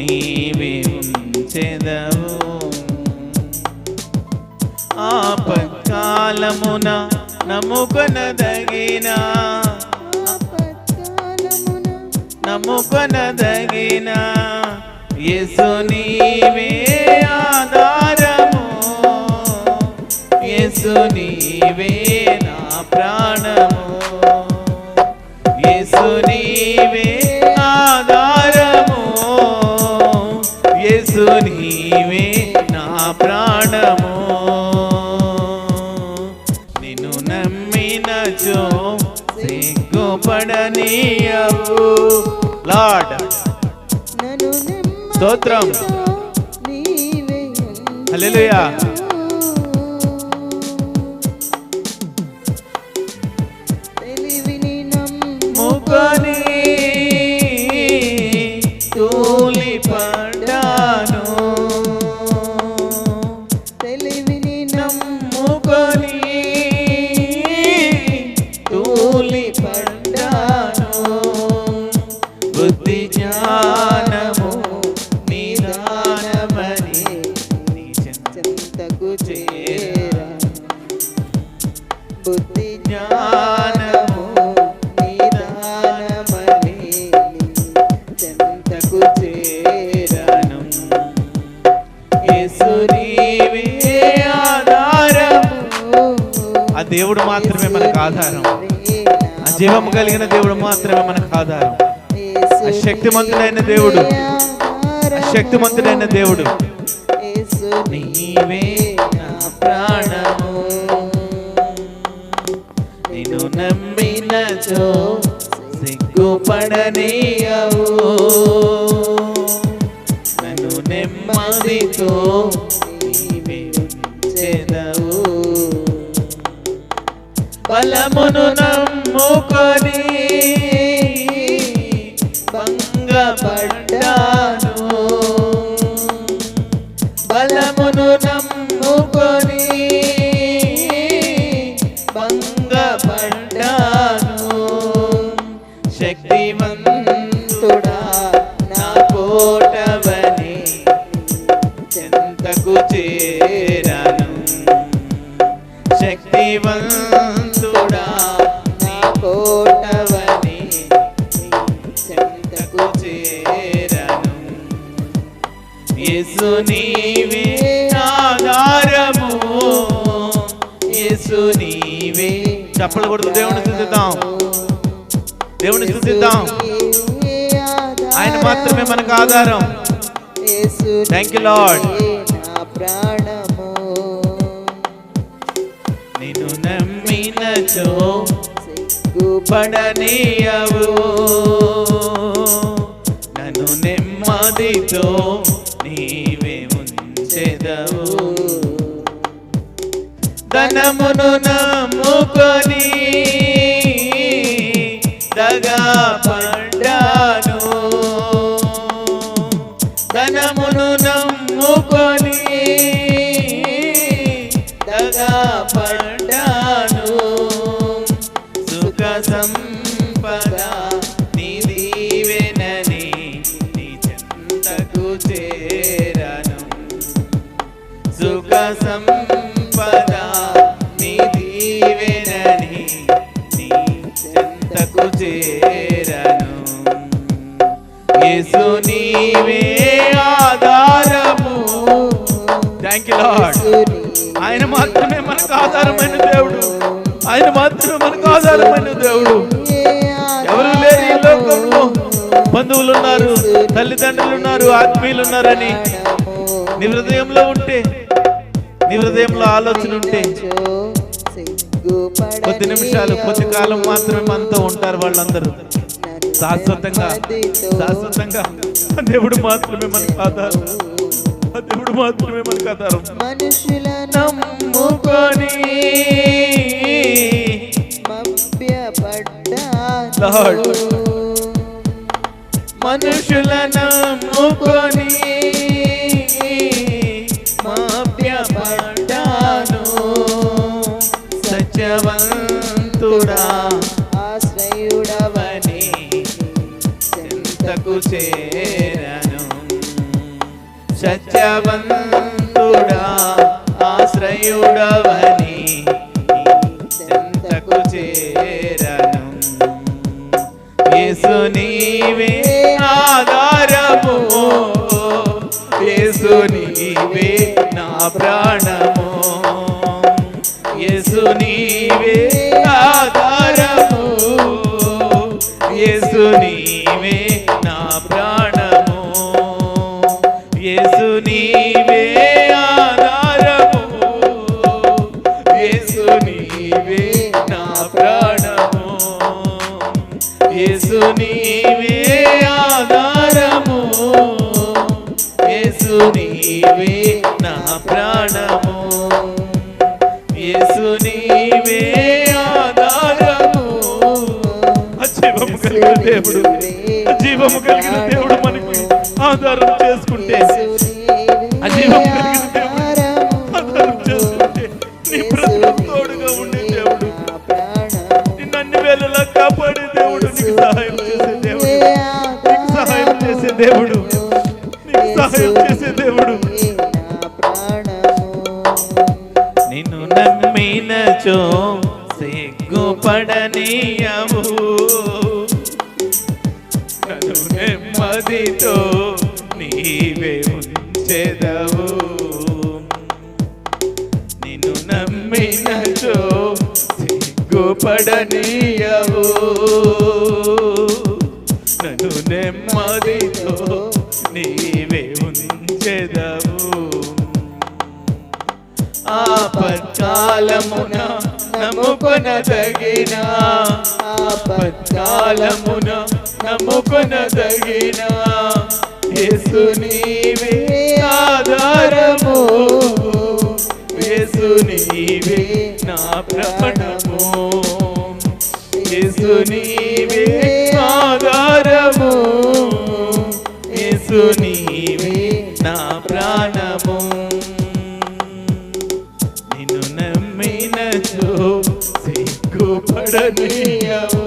నీవే ఉంచెదవు ఆపత్కాలమున నమ్ముకొనదగిన ఆపత్కాలమున నమ్ముకొనదగిన యేసు నీవే ఆధారము. యసు నీవే నా ప్రాణము. యసు నీవే యేసు నీవే నా ప్రాణము నిన్ను నమ్మినచో సిగ్గుపడనీయవు నన్ను స్తోత్రం. హల్లెలూయా. దేవుడు మాత్రమే మనకు ఆధారం. ఆ జీవం కలిగిన దేవుడు మాత్రమే మనకు ఆధారం. ఆ శక్తిమంతుడైన దేవుడు ఆ శక్తిమంతుడైన దేవుడు నీవే నా ప్రాణము. నిన్ను నమ్మినచో సిగ్గుపడనీయవు. నన్ను నెమ్మదితో బలమును నమ్ముకొని యేసు నీవే ఆధారము. యేసు నీవే చప్పలు కొడుతూ దేవుని స్థుతిద్దాం. దేవుని స్థుతిద్దాం. ఆయన మాత్రమే మనకు ఆధారం. you, Lord. నా ప్రాణము. నిన్ను నమ్మినచో సిగ్గుపడ పడనీయవు నన్ను నెమ్మదితో ధనమును నమ్ముకొని దగా పండాను. ధనమును నమ్ము దీవెనని నీ చెంతకు చేరను. యేసు నీవే ఆధారము. థ్యాంక్ యూ లార్డ్ ఆయన మాత్రమే మనకు ఆధారమైన దేవుడు. ఆయన మాత్రమే మనకు ఆధారమైన దేవుడు. ఎవరు లేరు ఈ లోకంలో బంధువులు ఉన్నారు తల్లిదండ్రులు ఉన్నారు ఆత్మీయులు ఉన్నారని నీ హృదయంలో ఉంటే నీ హృదయంలో ఆలోచన ఉంటే కొద్ది నిమిషాలు కొద్ది కాలం మాత్రమే మనతో ఉంటారు వాళ్ళందరూ. శాశ్వతంగా శాశ్వతంగా. దేవుడు మాత్రమే మనకు ఆధారం. దేవుడు మాత్రమే మనకు ఆధారం. మనుషుల నమ్ముకొని. మనుషుల నమ్ముకొని సత్యవంతుడా ఆశ్రయుడవని చెంతకు చేరను. యేసు నీవే ఆధారము. యేసు నీవే నా ప్రాణము. యేసు నీవే ఆధారము. యేసు నీవే నా ప్రాణము. నీవే ఉంచెదవు. నిన్ను నమ్మినచో సిగ్గుపడనీయవు. నన్ను నెమ్మదితో నీవే ఉంచెదవు. ఆపత్కాలమున నమ్ముకొనదగిన ఆపత్కాలమున నమ్ముకొనదగిన. యేసు నీవే ఆధారము. యేసు నీవే నా ప్రాణము యేసు నీవే ఆధారము. యేసు నీవే నా ప్రాణము. నిన్ను నమ్మినచో సిగ్గుపడనీయవు.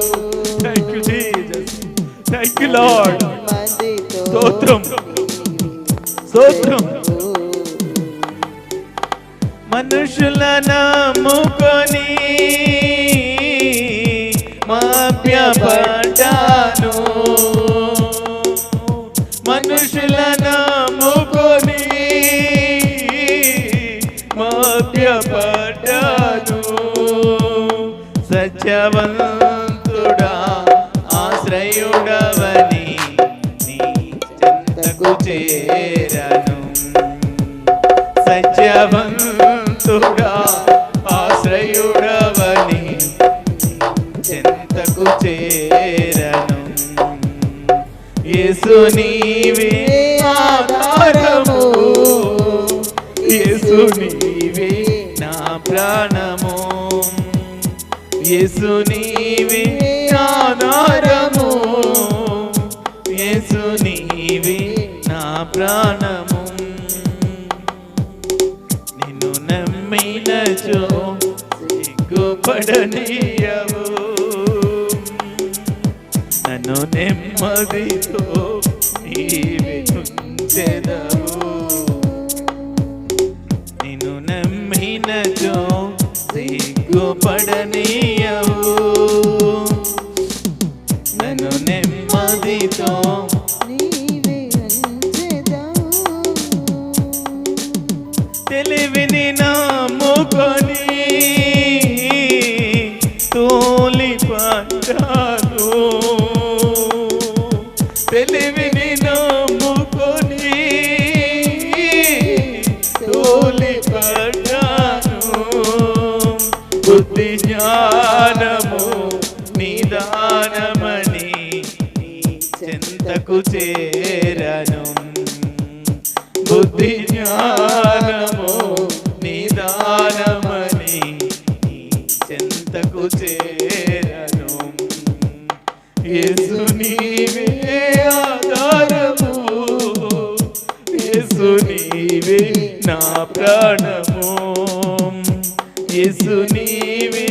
Thank you Jesus thank you Lord స్తోత్రం. స్తోత్రం. మనుషుల నమ్ముకొని చెంతకు చేరను. సత్యవంతుడా ఆశ్రయుడవని చెంతకు చేరను. యేసు నీవే ఆధారము. యేసు నీవే నా ప్రాణము. యేసు నీవే ఆధారము. యేసు నీవే ప్రాణము. నిన్ను నమ్మినచో సిగ్గుపడనీయవు. నన్ను నెమ్మదితో నీ చేరను బుద్ధి జ్ఞానము నిదానమని చెంతకు చేరను యేసు నీవే ఆధారము యేసు నీవే నా ప్రాణము యేసు నీవే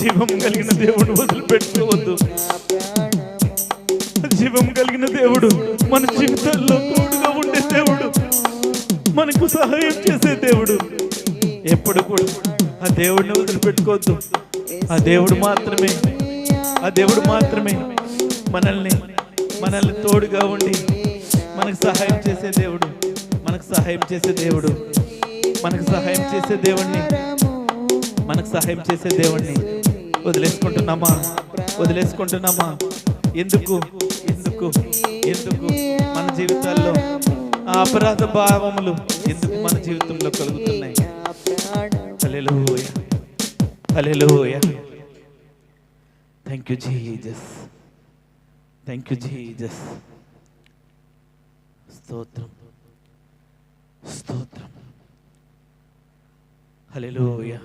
జీవం కలిగిన దేవుడు వదిలిపెట్టుకోవద్దు జీవం కలిగిన దేవుడు మన జీవితాల్లో తోడుగా ఉండే దేవుడు. మనకు సహాయం చేసే దేవుడు. ఎప్పుడు కూడా ఆ దేవుడిని వదిలిపెట్టుకోవద్దు. ఆ దేవుడు మాత్రమే. ఆ దేవుడు మాత్రమే మనల్ని మనల్ని తోడుగా ఉండి మనకు సహాయం చేసే దేవుడు. మనకు సహాయం చేసే దేవుడు. మనకు సహాయం చేసే దేవుణ్ణి. మనకు సహాయం చేసే దేవుణ్ణి. వదిలేసుకుంటున్నామా? వదిలేసుకుంటున్నామా? ఎందుకు? ఎందుకు? ఎందుకు? మన జీవితాల్లో ఆ అపరాధ భావములు ఎందుకు మన జీవితంలో కలుగుతున్నాయి? నా ప్రాణము hallelujah. Hallelujah. Thank you Jesus thank you Jesus స్తోత్రం. స్తోత్రం. హల్లెలూయ.